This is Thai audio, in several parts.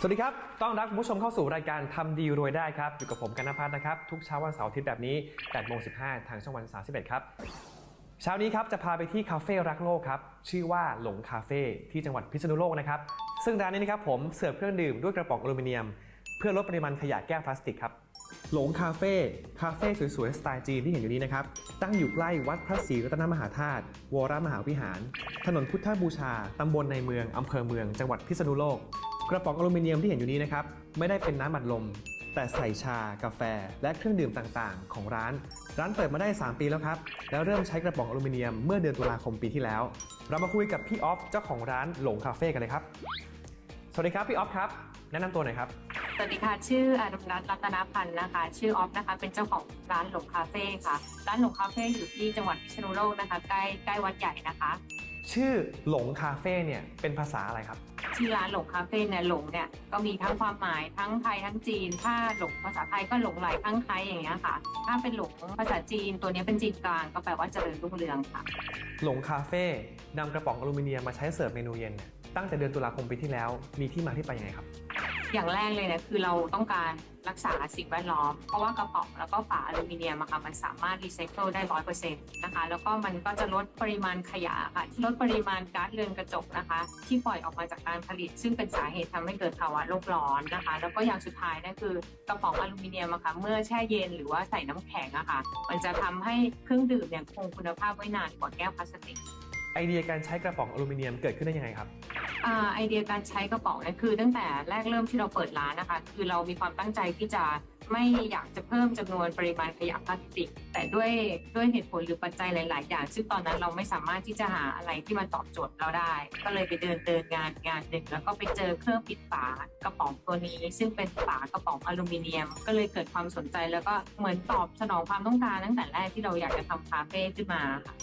สวัสดีครับ ต้อนรับคุณผู้ชมเข้าสู่รายการทำดีรวยได้ครับ อยู่กับผมกันนพัฒน์นะครับ ทุกเช้าวันเสาร์อาทิตย์แบบนี้8โมง15 ทางช่องวัน 31 ครับ เช้านี้ครับจะพาไปที่คาเฟ่รักโลกครับ ชื่อว่าหลงคาเฟ่ที่จังหวัดพิษณุโลกนะครับ ซึ่งร้านนี้นะครับผมเสิร์ฟเครื่องดื่มด้วยกระป๋องอลูมิเนียม เพื่อลดปริมาณขยะแก้วพลาสติกครับ หลงคาเฟ่ คาเฟ่สวยๆสไตล์จีนที่เห็นอยู่นี้นะครับ ตั้งอยู่ใกล้วัดพระศรีรัตนมหาธาตุ วรมหาวิหาร ถนนพุทธบูชา ตำบลในเมือง อำเภอเมือง จังหวัดพิษณุโลก กระป๋องอลูมิเนียมที่เห็นอยู่นี้นะครับไม่ได้เป็นน้ำอัดลม แต่ใส่ชากาแฟ และเครื่องดื่มต่างๆ ของร้าน ร้านเปิดมาได้ 3 ปีแล้วครับ แล้วเริ่มใช้กระป๋องอลูมิเนียมเมื่อเดือนตุลาคมปีที่แล้ว เรามาคุยกับพี่ออฟเจ้าของร้านหลงคาเฟ่กันเลยครับ สวัสดีครับพี่ออฟครับ แนะนำตัวหน่อยครับ สวัสดีค่ะ ชื่ออนุรัตน์รัตนพันธ์นะคะ ชื่อออฟนะคะ เป็นเจ้าของร้านหลงคาเฟ่ค่ะ ร้านหลงคาเฟ่อยู่ที่จังหวัดพิษณุโลกนะคะ ใกล้ใกล้วัดใหญ่นะคะ ชื่อหลงคาเฟ่เนี่ยเป็นภาษาอะไรครับ ชื่อร้านหลงคาเฟ่เนี่ยหลงเนี่ยก็มีทั้งความหมายทั้งไทยทั้งจีน ถ้าหลงภาษาไทยก็หลงไหลทั้งไทยอย่างเงี้ยค่ะ ถ้าเป็นหลงภาษาจีนตัวเนี้ยเป็นจีนกลางก็แปลว่าเจริญรุ่งเรืองค่ะ หลงคาเฟ่นำกระป๋องอลูมิเนียมมาใช้เสิร์ฟเมนูเย็นเนี่ยตั้งแต่เดือนตุลาคมปีที่แล้วมีที่มาที่ไปยังไงครับ อย่างแรกเลยเนี่ยคือเราต้องการ รักษาสิ่งแวดล้อม เพราะว่ากระป๋องแล้วก็ฝาอลูมิเนียมอะค่ะมันสามารถรีไซเคิลได้ร้อยเปอร์เซ็นต์นะคะแล้วก็มันก็จะลดปริมาณขยะค่ะลดปริมาณก๊าซเรือนกระจกนะคะ ที่ปล่อยออกมาจากการผลิต ซึ่งเป็นสาเหตุทำให้เกิดภาวะโลกร้อนนะคะ แล้วก็อย่างสุดท้ายนั่นคือกระป๋องอลูมิเนียมอะค่ะเมื่อแช่เย็นหรือว่าใส่น้ำแข็งอะค่ะมันจะทำให้เครื่องดื่มเนี่ยคงคุณภาพไว้นานกว่าแก้วพลาสติก ไอเดียการใช้กระป๋องอลูมิเนียมเกิดขึ้นได้ยังไงครับ อ่าไอเดียการใช้กระป๋องเนี่ยคือตั้งแต่แรกเริ่มที่เราเปิดร้านนะคะ คือเรามีความตั้งใจที่จะไม่อยากจะเพิ่มจำนวนปริมาณขยะพลาสติก แต่ด้วยด้วยเหตุผลหรือปัจจัยหลาย ๆ อย่าง ซึ่งตอนนั้นเราไม่สามารถที่จะหาอะไรที่มันตอบโจทย์เราได้ ก็เลยไปเดินเดินงานงานหนึ่งแล้วก็ไปเจอเครื่องปิดฝากระป๋องตัวนี้ ซึ่งเป็นฝากระป๋องอลูมิเนียม ก็เลยเกิดความสนใจแล้วก็เหมือนตอบสนองความต้องการตั้งแต่แรกที่เราอยากจะทำคาเฟ่ขึ้นมาค่ะ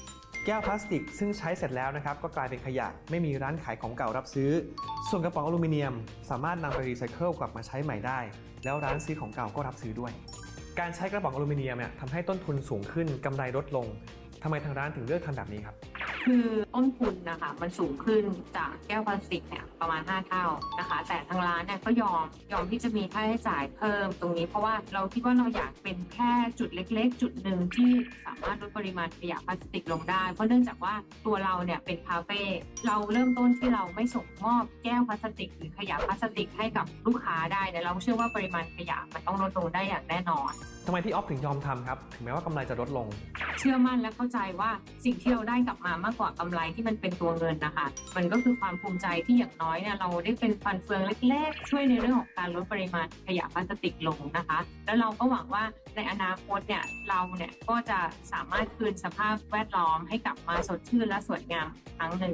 แก้วพลาสติก ซึ่งใช้เสร็จแล้วนะครับก็กลายเป็นขยะไม่มีร้านขายของเก่ารับซื้อ ส่วนกระป๋องอลูมิเนียม สามารถนำไปรีไซเคิลกลับมาใช้ใหม่ได้ แล้วร้านซื้อของเก่าก็รับซื้อด้วย การใช้กระป๋องอลูมิเนียมเนี่ยทำให้ต้นทุนสูงขึ้นกำไรลดลงทำไมทางร้านถึงเลือกทำแบบนี้ครับ คือต้นทุนนะคะ มันสูงขึ้นจากแก้วพลาสติกเนี่ยประมาณ 5 เท่านะคะ แต่ทางร้านเนี่ยก็ยอมยอมที่จะมีค่าใช้จ่ายเพิ่มตรงนี้ เพราะว่าเราคิดว่าเราอยากเป็นแค่จุดเล็ก ๆ จุดหนึ่งที่สามารถลดปริมาณขยะพลาสติกลงได้ เพราะเนื่องจากว่าตัวเราเนี่ยเป็นคาเฟ่เราเริ่มต้นที่เราไม่ส่งมอบแก้วพลาสติก หรือขยะพลาสติกให้กับลูกค้าได้เนี่ยเราเชื่อว่าปริมาณขยะมันต้องลดลงได้อย่างแน่นอนทำไมพี่ออฟถึงยอมทำครับ ถึงแม้ว่ากำไรจะลดลง เชื่อมั่นและเข้าใจว่าสิ่งที่เราได้กลับมามากกว่ากำไรที่มันเป็นตัวเงินนะคะ มันก็คือความภูมิใจที่อย่างน้อยเนี่ยเราได้เป็นฟันเฟืองเล็กๆ ช่วยในเรื่องของการลดปริมาณขยะพลาสติกลงนะคะ แล้วเราก็หวังว่าในอนาคตเนี่ยเราเนี่ยก็จะสามารถคืนสภาพแวดล้อมให้กลับมาสดชื่นและสวยงามอีกครั้งหนึ่ง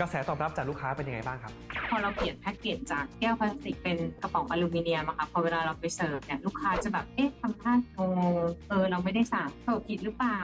กระแสตอบรับจากลูกค้าเป็นยังไงบ้างครับ พอเราเปลี่ยนแพ็กเกจจากแก้วพลาสติกเป็นกระป๋องอลูมิเนียมอะค่ะพอเวลาเราไปเสิร์ฟเนี่ยลูกค้าจะแบบเอ๊ะทำท่างงๆเออเราไม่ได้สั่งเสิร์ฟผิดหรือเปล่า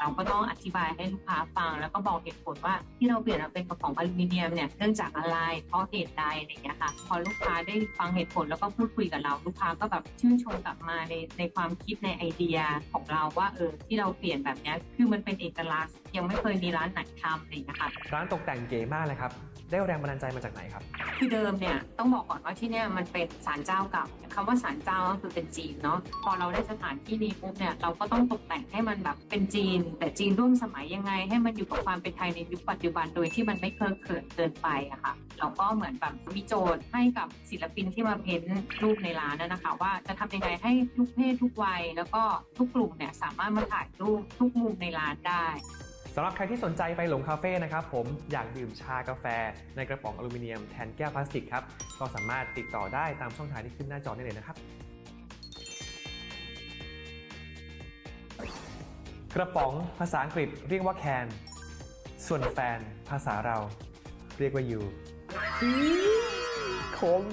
เราก็ต้องอธิบายให้ลูกค้าฟัง แล้วก็บอกเหตุผลว่าที่เราเปลี่ยนมาเป็นกระป๋องอลูมิเนียมเนี่ยเนื่องจากอะไรเพราะเหตุใดอะไรอย่างเงี้ยค่ะ พอลูกค้าได้ฟังเหตุผลแล้วก็พูดคุยกับเราลูกค้าก็แบบชื่นชมกลับมาในในความคิดในไอเดียของเราว่าเออที่เราเปลี่ยนแบบเนี้ยคือมันเป็นเอกลักษณ์ยังไม่เคยมีร้านไหนทำเลยนะคะร้านตกแต่งเก๋มากเลยครับได้แรงบันดาลใจมาจากไหนครับ คือเดิมเนี่ยต้องบอกก่อนว่าที่เนี่ยมันเป็นศาลเจ้าเก่าคำว่าศาลเจ้าก็คือเป็นจีนเนาะพอเราได้สถานที่นี้ปุ๊บเนี่ยเราก็ต้องตกแต่งให้มันแบบเป็นจีน แต่จีนร่วมสมัยยังไง ให้มันอยู่กับความเป็นไทยในยุคปัจจุบันโดยที่มันไม่เคอะเขินเกินไปอะค่ะเราก็เหมือนแบบมีโจทย์ให้กับศิลปินที่มาเพ้นท์รูปในร้านนะนะคะ ว่าจะทำยังไงให้ทุกเพศทุกวัย แล้วก็ทุกกลุ่มเนี่ยสามารถมาถ่ายรูปทุกมุมในร้านได้ สำหรับใครที่สนใจไปหลงคาเฟ่นะครับผมอยากดื่มชากาแฟ ในกระป๋องอลูมิเนียมแทนแก้วพลาสติกครับก็สามารถติดต่อได้ตามช่องทางที่ขึ้นหน้าจอได้เลยนะครับ กระป๋องภาษาอังกฤษเรียกว่าแคนส่วนแฟนภาษาเรา เรียกว่ายูคม